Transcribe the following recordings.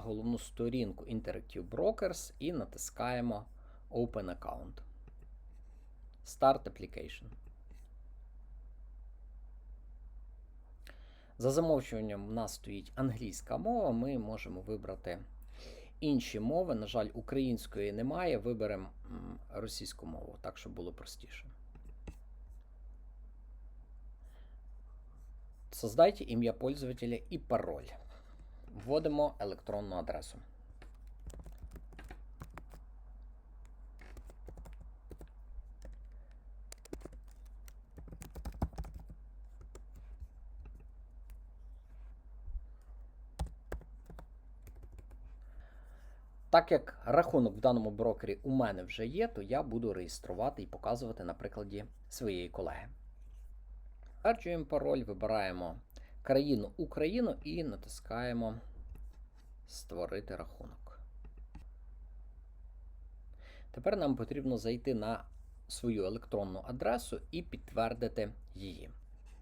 головну сторінку Interactive Brokers і натискаємо Open Account. Start Application. За замовчуванням в нас стоїть англійська мова. Ми можемо вибрати інші мови. На жаль, української немає. Виберемо російську мову, так щоб було простіше. Создайте ім'я пользователя і пароль. Вводимо електронну адресу. Так як рахунок в даному брокері у мене вже є, то я буду реєструвати і показувати на прикладі своєї колеги. Підтверджуємо пароль, вибираємо країну Україну і натискаємо Створити рахунок. Тепер нам потрібно зайти на свою електронну адресу і підтвердити її.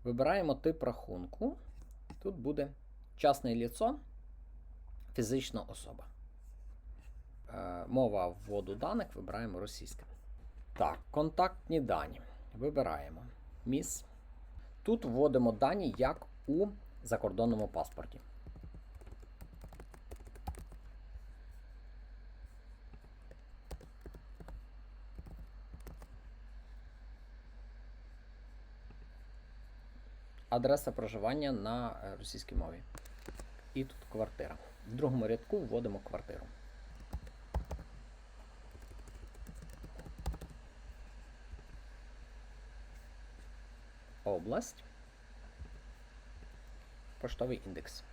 Вибираємо тип рахунку. Тут буде частне ліцо, фізична особа. Е, Мова вводу даних вибираємо російська. Так, контактні дані. Вибираємо міс. Тут вводимо дані як у закордонному паспорті. Адреса проживання на е, російській мові. І тут квартира. В другому рядку вводимо квартиру. Область. Поштовий індекс.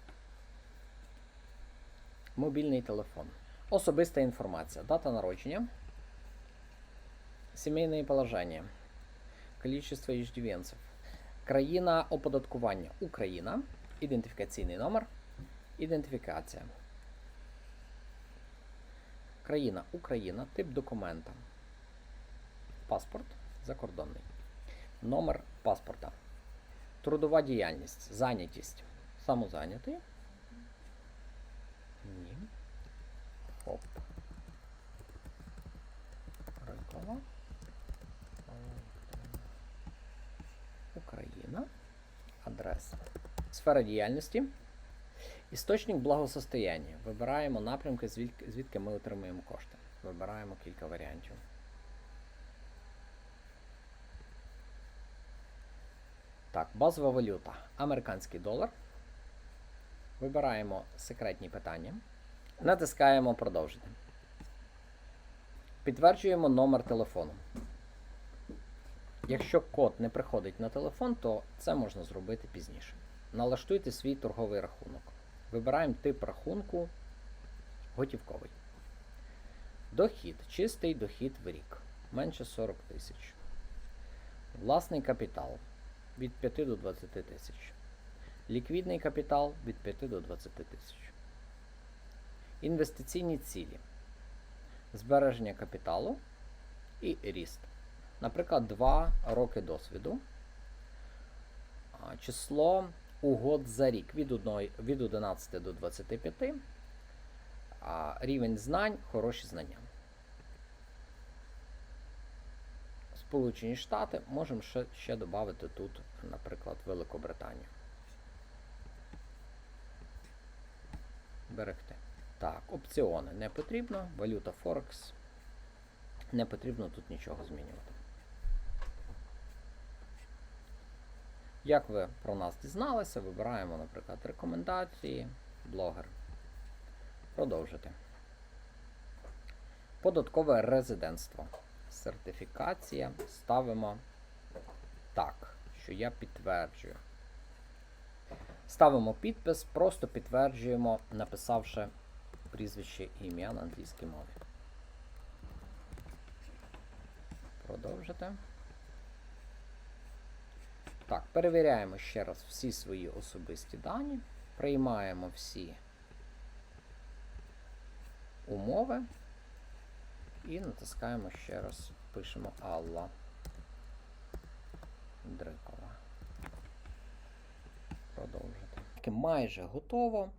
Мобільний телефон. Особиста інформація. Дата народження. Сімейне положення. Количество иждивенцев. Країна оподаткування Україна. Ідентифікаційний номер. Ідентифікація. Країна Україна. Тип документа. Паспорт закордонний. Номер паспорта. Трудова діяльність. Зайнятість. Самозайнятий. Ні. Хоп. Рикова. Україна. Адреса. Сфера діяльності. Істочник благосостояння. Вибираємо напрямки, звідки, ми отримуємо кошти. Вибираємо кілька варіантів. Так, базова валюта. Американський долар. Вибираємо секретні питання. Натискаємо продовжити. Підтверджуємо номер телефону. Якщо код не приходить на телефон, то це можна зробити пізніше. Налаштуйте свій торговий рахунок. Вибираємо тип рахунку готівковий. Дохід. Чистий дохід в рік. Менше 40 тисяч. Власний капітал від 5 до 20 тисяч. Ліквідний капітал від 5 до 20 тисяч. Інвестиційні цілі. Збереження капіталу і ріст. Наприклад, 2 роки досвіду. Число угод за рік від, 1, від 11 до 25. Рівень знань, хороші знання. Сполучені Штати можемо ще, ще додати тут, наприклад, Великобританію. Берегти. Так, опціони не потрібно. Валюта Форекс. Не потрібно тут нічого змінювати. Як ви про нас дізналися, вибираємо, наприклад, рекомендації, блогер. Продовжити. Податкове резидентство. Сертифікація. Ставимо так, що я підтверджую. Ставимо підпис, просто підтверджуємо, написавши прізвище і ім'я на англійській мові. Продовжити. Так, перевіряємо ще раз всі свої особисті дані. Приймаємо всі умови. І натискаємо ще раз, пишемо Алла Дрикова. Продовжити. Майже готово.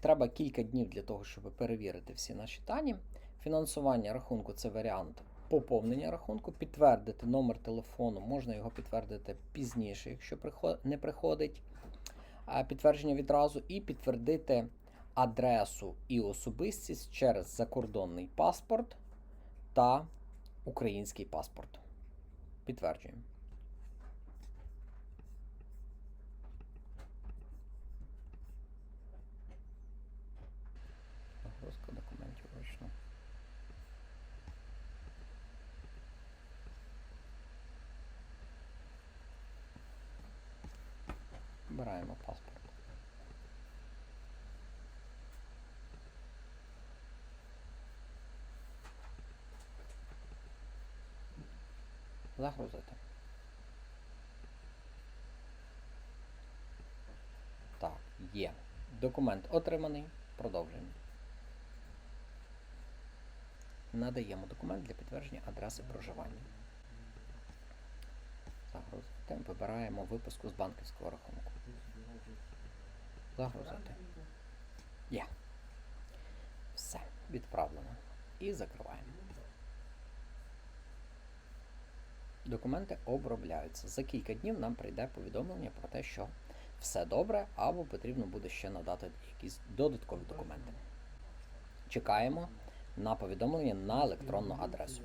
треба кілька днів для того, щоб перевірити всі наші дані. Фінансування рахунку це варіант поповнення рахунку. Підтвердити номер телефону, можна його підтвердити пізніше, якщо не приходить підтвердження відразу, і підтвердити адресу і особистість через закордонний паспорт та український паспорт. Підтверджуємо. Вибираємо паспорт. Загрузити. Так, є. Документ отриманий. Продовжуємо. Надаємо документ для підтвердження адреси проживання. Загрузити. Вибираємо виписку з банківського рахунку. Загрузити. Є. Все, відправлено. І закриваємо. Документи обробляються. За кілька днів нам прийде повідомлення про те, що все добре, або потрібно буде ще надати якісь додаткові документи. Чекаємо на повідомлення на електронну адресу.